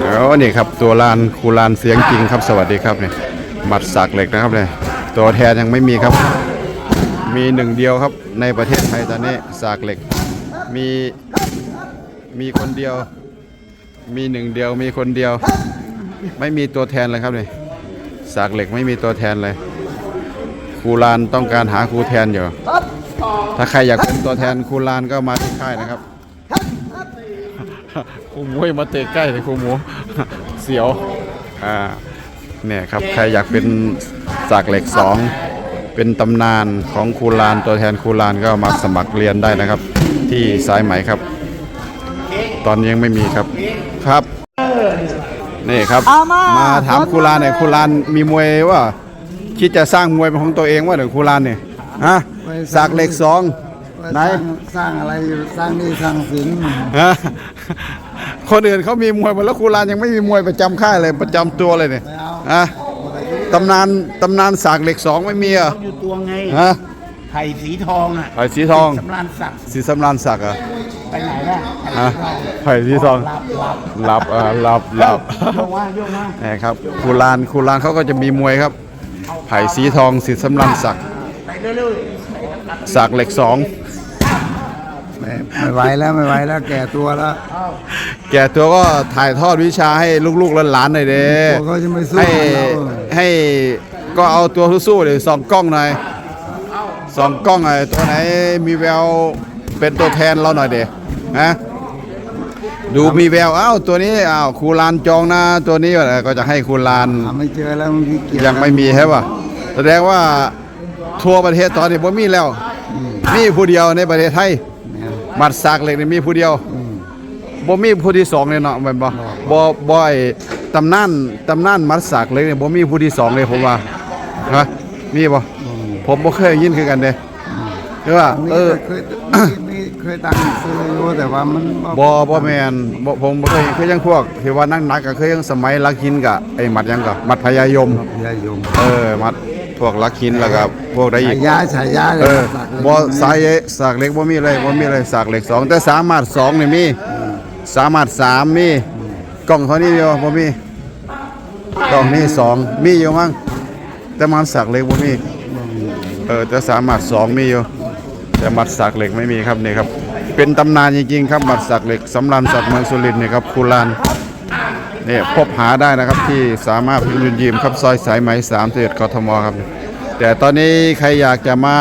แล้วนี่ครับตัวลานคูลานเสียงจริงครับสวัสดีครับเนี่ยหมัดสักเหล็กนะครับเนี่ยตัวแทนยังไม่มีครับ มีหนึ่งเดียวครับในประเทศไทยตอนนี้สากเหล็กมีมีคนเดียว มีหนึ่งเดียวมีคนเดียว ไม่มีตัวแทนเลยครับเนี่ยสากเหล็กไม่มีตัวแทนเลยครูลานต้องการหาครูแทนอยู่ถ้าใครอยากเป็นตัวแทนครูลานก็มาที่ค่ายนะครับ ครูหมูให้มาเตะใกล้เลยครูหมู เสียว อ่า เนี่ยครับ ใครอยากเป็นสากเหล็กสอง เป็นตำนานของครูลานตัวแทนครูลานก็มาสมัครเรียนได้นะครับ ที่สายไหมครับ ตอนนี้ยังไม่มีครับ ครับ นี่ครับ มาถามครูลานหน่อยครูลานมีมวยว่า คิดจะสร้างมวยเป็นของตัวเองว่าเดี๋ยวครูลานเนี่ย ฮะสากเหล็กสอง ไหนสร้างสร้างอะไรอยู่สร้างหนี่สร้างสินฮะคนอื่นเขามีมวยหมดแล้วครูลานยังไม่มีมวยประจำค่ายเลยประจำตัวเลยเนี่ยไม่เอาฮะตำนานตำนานสากเหล็กสองไม่มีเหรอะอยู่ตัวไงฮะไผ่สีทองอะไผ่สีทองสำรานศักดิ์สีสำรานศักดิ์เหรอะไปไหนล่ะฮะไผ่สีทอง หลับหลับหลับอ่าหลับหลับ โยกมาโยกมานี่ครับครูลานครูลานเขาก็จะมีมวยครับ ไผ่สีทองสีสำรานศักดิ์ไปเรื่อยสากเหล็กสอง ไม่ไม่ไหวแล้วไม่ไหวแล้วแก่ตัวแล้วแก่ตัวก็ถ่ายทอดวิชาให้ลูกๆหลานๆหน่อยเด้ตัวเขาจะไม่สู้ให้เราให้ก็เอาตัวสู้ๆเดี๋ยวส่องกล้องหน่อยส่องกล้องหน่อยตัวไหนมีแววเป็นตัวแทนเราหน่อยเด้ฮะดูมีแววอ้าวตัวนี้อ้าวครูลานจองนะตัวนี้ก็จะให้ครูลานหาไม่เจอแล้วมันขี้เกียจยังไม่มีใช่ป่ะแสดงว่าทั่วประเทศตอนนี้บ่มีแล้ว มีผู้เดียวในประเทศไทยห มัดสากเหล็กนี่มีผู้เดียวบ่มีผู้ที่สองเลยเนาะแม่นบ่บ่บ่ไอ้ตำนานตำนานหมัดสากเหล็กนี่บ่มีผู้ที่สองเลยผมว่าฮะมีบ่ผมบ่เคยได้ยินคือกันเด้ใช่ป่ะมีเออเคยมีมีเคยตั้งซื้ออยู่แต่ว่ามันบ่บ่แม่นบ่ผมบ่เคยคือยังพวกที่ว่านักนักๆก็คือยังสมัยลักหินกับไอ้หมัดหยังก็หมัดพญายมยายมเออหมัด พวกลักหินแล้วก็พวกใดอีฉากยาฉายาเลเอยอสักเลยบ่สายสากเหล็กบ่มีเลยบ่มีเลยสากเหล็กสองแต่สามารถสองนี่มีสามารถสามมีกล่องเท่านี้เดียวบ่มีกล่องนี้สองมีอยู่มั้งแต่มันสากเหล็กบ่มีเออแต่สามารถสองมีอยู่แต่มัดสากเหล็กไม่มีครับนี่ครับ เป็นตำนานจริงๆครับมัดสากเหล็กสำรันสักดิ์เมืองสุรินทร์นี่ครับคูลาน นี่พบหาได้นะครับที่สามารถพิรุณยิมครับซอยสายไหม3เทศกทมครับ แต่ตอนนี้ใครอยากจะมา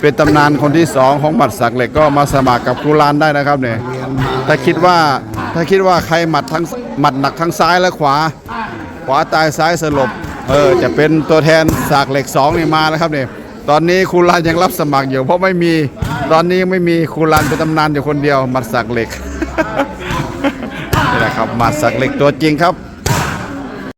เป็นตำนานคนที่สองของหมัดสักเหล็กก็มาสมัครกับครูลานได้นะครับเนี่ยถ้าคิดว่าถ้าคิดว่าใครหมัดทั้งหมัดหนักทั้งซ้ายและขวา ขวาตายซ้ายสลบเออจะเป็นตัวแทนสากเหล็กสองนี่มาแล้วครับเนี่ยตอนนี้ครูลานยังรับสมัครอยู่เพราะไม่มีตอนนี้ยังไม่มีครูลานเป็นตำนานอยู่คนเดียวหมัดสักเหล็ก นี่แหละครับมาสักเล็กตัวจริงครับ